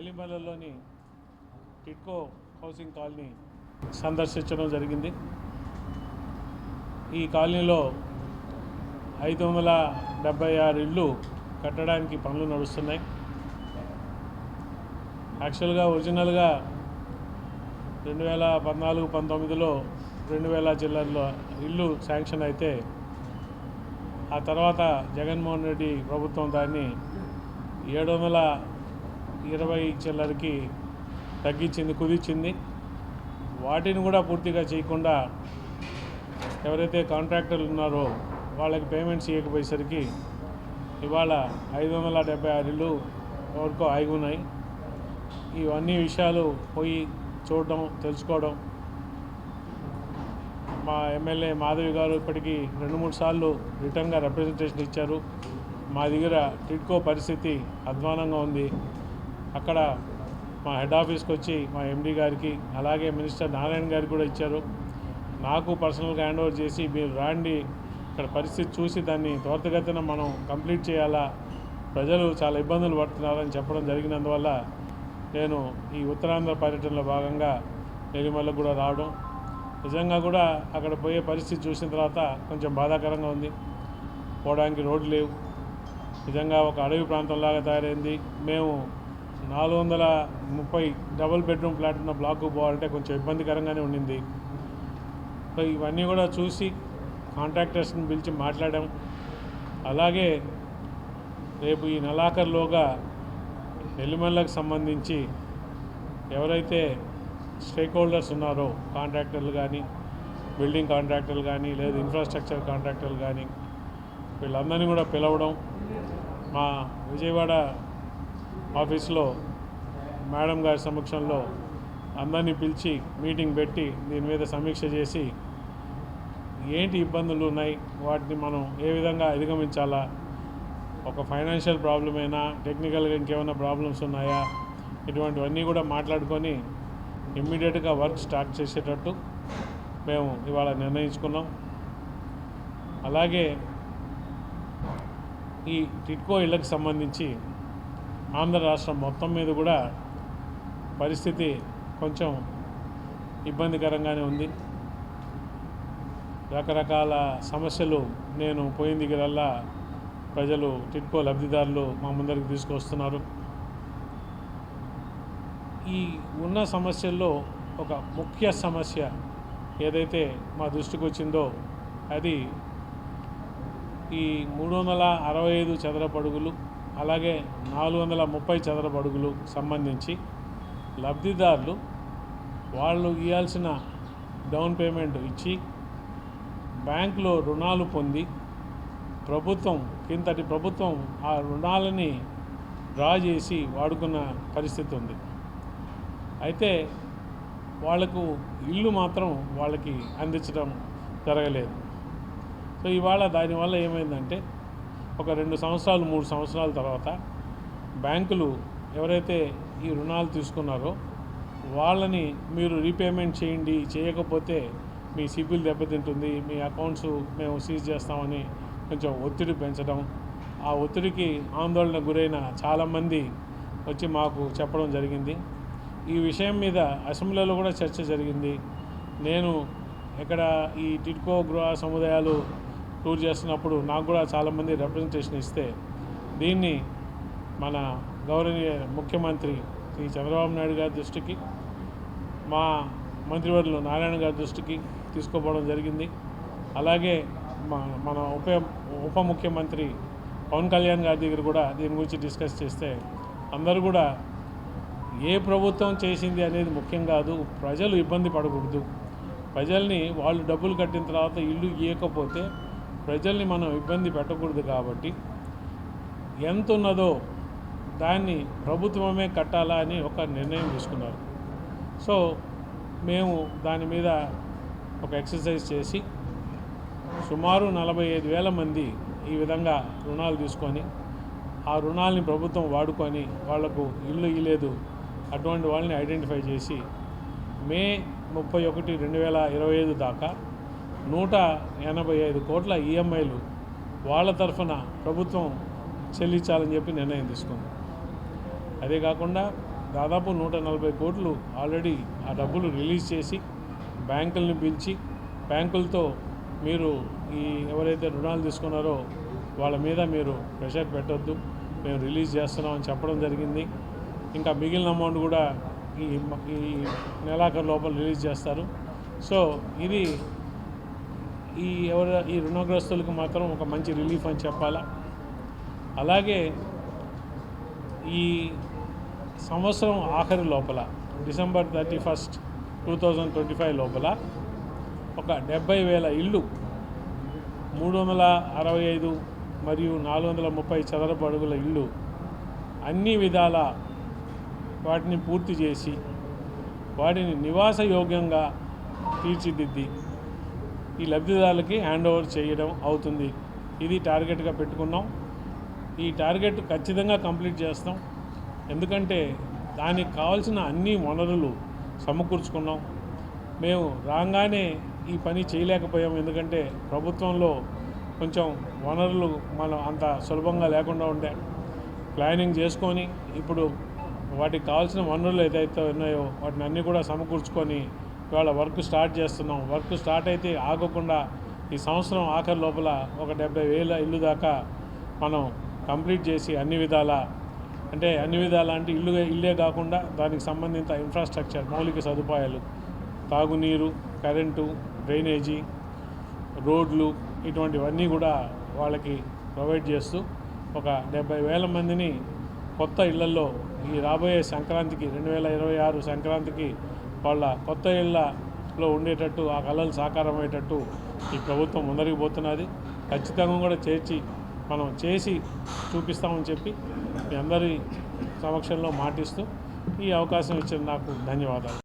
నెల్లిమలలోని TIDCO housing colony సందర్శించడం జరిగింది. ఈ కాలనీలో ఐదు వందల డెబ్బై ఆరు ఇళ్ళు కట్టడానికి పనులు నడుస్తున్నాయి. యాక్చువల్గా ఒరిజినల్గా రెండు వేల పద్నాలుగు పంతొమ్మిదిలో రెండు వేల జిల్లాల్లో ఇల్లు శాంక్షన్ అయితే ఆ తర్వాత జగన్మోహన్ రెడ్డి ప్రభుత్వం దాన్ని ఏడు వందల ఇరవై చిల్లరకి తగ్గించింది కుదిర్చింది. వాటిని కూడా పూర్తిగా చేయకుండా ఎవరైతే కాంట్రాక్టర్లు ఉన్నారో వాళ్ళకి పేమెంట్స్ ఇవ్వకపోయేసరికి ఇవాళ ఐదు వందల డెబ్బై ఆరు ఇళ్ళు వరకు ఆగి ఉన్నాయి ఇవన్నీ విషయాలు పోయి చూడడం తెలుసుకోవడం. మా ఎమ్మెల్యే మాధవి గారు ఇప్పటికీ రెండు మూడు సార్లు రిటర్న్గా రిప్రజెంటేషన్ ఇచ్చారు. మా దగ్గర టిడ్కో పరిస్థితి అధ్వానంగా ఉంది. అక్కడ మా హెడ్ ఆఫీస్కి వచ్చి మా ఎండీ గారికి అలాగే మినిస్టర్ నారాయణ గారికి కూడా ఇచ్చారు. నాకు పర్సనల్గా హ్యాండ్ ఓవర్ చేసి మీరు రాండి. ఇక్కడ పరిస్థితి చూసి దాన్ని త్వరితగతిన మనం కంప్లీట్ చేయాలా? ప్రజలు చాలా ఇబ్బందులు పడుతున్నారని చెప్పడం జరిగినందువల్ల నేను ఈ ఉత్తరాంధ్ర పర్యటనలో భాగంగా నెల్లిమల్లకు కూడా రావడం. నిజంగా కూడా అక్కడ పోయే పరిస్థితి చూసిన తర్వాత కొంచెం బాధాకరంగా ఉంది. పోవడానికి రోడ్లు లేవు. నిజంగా ఒక అడవి ప్రాంతంలాగా తయారైంది. మేము నాలుగు వందల ముప్పై డబుల్ బెడ్రూమ్ ఫ్లాట్ ఉన్న బ్లాక్కు పోవాలంటే కొంచెం ఇబ్బందికరంగానే ఉండింది. సో ఇవన్నీ కూడా చూసి కాంట్రాక్టర్స్ని పిలిచి మాట్లాడాం. అలాగే రేపు ఈ నెలాఖరులోగా నెల్లిమల్లకు సంబంధించి ఎవరైతే స్టేక్ హోల్డర్స్ ఉన్నారో కాంట్రాక్టర్లు కానీ బిల్డింగ్ కాంట్రాక్టర్లు కానీ లేదా ఇన్ఫ్రాస్ట్రక్చర్ కాంట్రాక్టర్లు కానీ వీళ్ళందరినీ కూడా పిలవడం మా విజయవాడ ఆఫీస్లో మేడం గారి సమక్షంలో అందరినీ పిలిచి మీటింగ్ పెట్టి దీని మీద సమీక్ష చేసి ఏంటి ఇబ్బందులు ఉన్నాయి? వాటిని మనం ఏ విధంగా అధిగమించాలా? ఒక ఫైనాన్షియల్ ప్రాబ్లం అయినా టెక్నికల్గా ఇంకేమైనా ప్రాబ్లమ్స్ ఉన్నాయా? ఇటువంటివన్నీ కూడా మాట్లాడుకొని ఇమ్మీడియట్గా వర్క్ స్టార్ట్ చేసేటట్టు మేము ఇవాళ నిర్ణయించుకున్నాం. అలాగే ఈ టిట్కో ఇళ్ళకి సంబంధించి ఆంధ్ర రాష్ట్రం మొత్తం మీద కూడా పరిస్థితి కొంచెం ఇబ్బందికరంగానే ఉంది. రకరకాల సమస్యలు నేను పోయిన దగ్గరల్లా ప్రజలు టిట్కో లబ్ధిదారులు మా ముందరికి తీసుకొస్తున్నారు. ఈ ఉన్న సమస్యల్లో ఒక ముఖ్య సమస్య ఏదైతే మా దృష్టికి వచ్చిందో అది ఈ మూడు వందల అరవై ఐదు చదరపు అడుగులు. అలాగే నాలుగు వందల ముప్పై చదరపు అడుగులు సంబంధించి లబ్ధిదారులు వాళ్ళు ఇవ్వాల్సిన డౌన్ పేమెంట్ ఇచ్చి బ్యాంకులో రుణాలు పొంది ప్రభుత్వం కిందటి ప్రభుత్వం ఆ రుణాలని డ్రా చేసి వాడుకున్న పరిస్థితి ఉంది. అయితే వాళ్ళకు ఇల్లు మాత్రం వాళ్ళకి అందించడం జరగలేదు. సో ఇవాళ దానివల్ల ఏమైందంటే ఒక రెండు సంవత్సరాలు మూడు సంవత్సరాల తర్వాత బ్యాంకులు ఎవరైతే ఈ రుణాలు తీసుకున్నారో వాళ్ళని మీరు రీపేమెంట్ చేయండి చేయకపోతే మీ సిబిల్ దెబ్బతింటుంది మీ అకౌంట్స్ మేము సీజ్ చేస్తామని కొంచెం ఒత్తిడి పెంచడం ఆ ఒత్తిడికి ఆందోళన గురైన చాలామంది వచ్చి మాకు చెప్పడం జరిగింది. ఈ విషయం మీద అసెంబ్లీలో కూడా చర్చ జరిగింది. నేను ఇక్కడ ఈ టిడ్కో గృహ సముదాయాలు టూర్ చేస్తున్నప్పుడు నాకు కూడా చాలామంది రిప్రజెంటేషన్ ఇస్తే దీన్ని మన గౌరవనీయ ముఖ్యమంత్రి శ్రీ చంద్రబాబు నాయుడు గారి దృష్టికి మా మంత్రివర్యులు నారాయణ గారి దృష్టికి తీసుకుపోవడం జరిగింది. అలాగే మా మన ఉప ఉప ముఖ్యమంత్రి పవన్ కళ్యాణ్ గారి దగ్గర కూడా దీని గురించి డిస్కస్ చేస్తే అందరూ కూడా ఏ ప్రభుత్వం చేసింది అనేది ముఖ్యం కాదు ప్రజలు ఇబ్బంది పడకూడదు. ప్రజల్ని వాళ్ళు డబ్బులు కట్టిన తర్వాత ఇల్లు ఇవ్వకపోతే ప్రజల్ని మనం ఇబ్బంది పెట్టకూడదు కాబట్టి ఎంత ఉన్నదో దాన్ని ప్రభుత్వమే కట్టాలా అని ఒక నిర్ణయం తీసుకున్నారు. సో మేము దాని మీద ఒక ఎక్సర్సైజ్ చేసి సుమారు నలభై ఐదు వేల మంది ఈ విధంగా రుణాలు తీసుకొని ఆ రుణాలని ప్రభుత్వం వాడుకొని వాళ్ళకు ఇల్లు ఇవ్వలేదు అటువంటి వాళ్ళని ఐడెంటిఫై చేసి మే ముప్పై ఒకటి రెండు వేల ఇరవై ఐదు దాకా నూట ఎనభై ఐదు కోట్ల ఈఎంఐలు వాళ్ళ తరఫున ప్రభుత్వం చెల్లించాలని చెప్పి నిర్ణయం తీసుకుంది. అదే కాకుండా దాదాపు నూట నలభై కోట్లు ఆల్రెడీ ఆ డబ్బులు రిలీజ్ చేసి బ్యాంకులను పిలిచి బ్యాంకులతో మీరు ఈ ఎవరైతే రుణాలు తీసుకున్నారో వాళ్ళ మీద మీరు ప్రెషర్ పెట్టొద్దు మేము రిలీజ్ చేస్తున్నామని చెప్పడం జరిగింది. ఇంకా మిగిలిన అమౌంట్ కూడా ఈ ఈ నెలాఖరు లోపల రిలీజ్ చేస్తారు. సో ఇది ఈ ఎవరు ఈ రుణగ్రస్తులకు మాత్రం ఒక మంచి రిలీఫ్ అని చెప్పాలా? అలాగే ఈ సంవత్సరం ఆఖరి లోపల December thirty first two thousand twenty five లోపల ఒక డెబ్బై వేల ఇళ్ళు మూడు వందల అరవై ఐదు మరియు నాలుగు వందల ముప్పై చదరపు అడుగుల ఇళ్ళు అన్ని విధాల వాటిని పూర్తి చేసి వాటిని నివాస యోగ్యంగా తీర్చిదిద్ది ఈ లబ్ధిదారులకి హ్యాండ్ ఓవర్ చేయడం అవుతుంది. ఇది టార్గెట్గా పెట్టుకున్నాం. ఈ టార్గెట్ ఖచ్చితంగా కంప్లీట్ చేస్తాం. ఎందుకంటే దానికి కావాల్సిన అన్ని వనరులు సమకూర్చుకున్నాం. మేము రాగానే ఈ పని చేయలేకపోయాం. ఎందుకంటే ప్రభుత్వంలో కొంచెం వనరులు మనం అంత సులభంగా లేకుండా ఉండే. ప్లానింగ్ చేసుకొని ఇప్పుడు వాటికి కావాల్సిన వనరులు ఏదైతే ఉన్నాయో వాటిని అన్నీ కూడా సమకూర్చుకొని ఇవాళ వర్క్ స్టార్ట్ చేస్తున్నాం. వర్క్ స్టార్ట్ అయితే ఆగకుండా ఈ సంవత్సరం ఆఖరి లోపల ఒక డెబ్బై వేల ఇల్లు దాకా మనం కంప్లీట్ చేసి అన్ని విధాల అంటే అన్ని విధాల అంటే ఇల్లు ఇల్లే కాకుండా దానికి సంబంధిత ఇన్ఫ్రాస్ట్రక్చర్ మౌలిక సదుపాయాలు తాగునీరు కరెంటు డ్రైనేజీ రోడ్లు ఇటువంటివన్నీ కూడా వాళ్ళకి ప్రొవైడ్ చేస్తూ ఒక డెబ్బై వేల మందిని కొత్త ఇళ్ళలో ఈ రాబోయే సంక్రాంతికి రెండు వేల ఇరవై ఆరు సంక్రాంతికి వాళ్ళ కొత్త ఇళ్ళలో ఉండేటట్టు ఆ కళలు సాకారమయ్యేటట్టు ఈ ప్రభుత్వం ముందరికి పోతున్నది. ఖచ్చితంగా కూడా చేర్చి మనం చేసి చూపిస్తామని చెప్పి మీ అందరి సమక్షంలో మాటిస్తూ ఈ అవకాశం ఇచ్చిన నాకు ధన్యవాదాలు.